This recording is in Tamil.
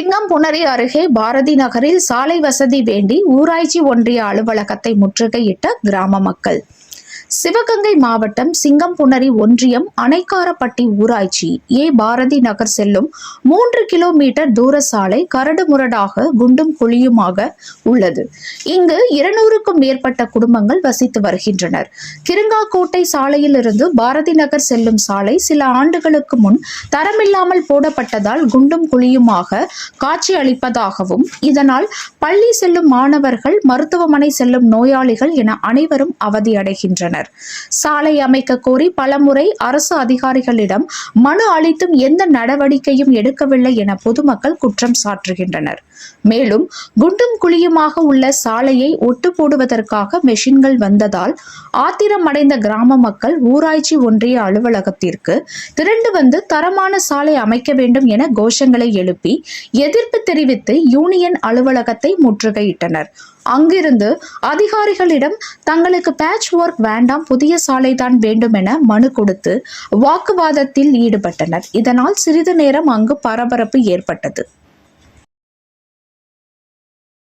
சிங்கம்புணரி அருகே பாரதி நகரில் சாலை வசதி வேண்டி ஊராட்சி ஒன்றிய அலுவலகத்தை முற்றுகையிட்ட கிராம மக்கள். சிவகங்கை மாவட்டம் சிங்கம்புணரி ஒன்றியம் அணைக்காரப்பட்டி ஊராட்சி ஏ. பாரதி நகர் செல்லும் மூன்று கிலோமீட்டர் தூர சாலை கரடுமுரடாக குண்டும் குழியுமாக உள்ளது. இங்கு இருநூறுக்கும் மேற்பட்ட குடும்பங்கள் வசித்து வருகின்றனர். கிருங்காக்கோட்டை சாலையிலிருந்து பாரதி நகர் செல்லும் சாலை சில ஆண்டுகளுக்கு முன் தரமில்லாமல் போடப்பட்டதால் குண்டும் குழியுமாக காட்சி அளிப்பதாகவும் இதனால் பள்ளி செல்லும் மாணவர்கள் மருத்துவமனை செல்லும் நோயாளிகள் என அனைவரும் அவதியடைகின்றனர் சாலை அமைக்க கோரி பலமுறை அரசு அதிகாரிகளிடம் மனு அளித்தும் எந்த நடவடிக்கையும் எடுக்கவில்லை என பொதுமக்கள் குற்றம் சாற்றுகின்றனர். மேலும் குண்டும் குழியுமாக உள்ள சாலையை ஒட்டு போடுவதற்காக மெஷின்கள் வந்ததால் ஆத்திரம் அடைந்த கிராம மக்கள் ஊராட்சி ஒன்றிய அலுவலகத்திற்கு திரண்டு வந்து தரமான சாலை அமைக்க வேண்டும் என கோஷங்களை எழுப்பி எதிர்ப்பு தெரிவித்து யூனியன் அலுவலகத்தை முற்றுகையிட்டனர். அங்கிருந்து அதிகாரிகளிடம் தங்களுக்கு பேட்ச் ஒர்க் வேண்டாம் புதிய சாலை தான் வேண்டும் என மனு கொடுத்து வாக்குவாதத்தில் ஈடுபட்டனர். இதனால் சிறிது நேரம் அங்கு பரபரப்பு ஏற்பட்டது.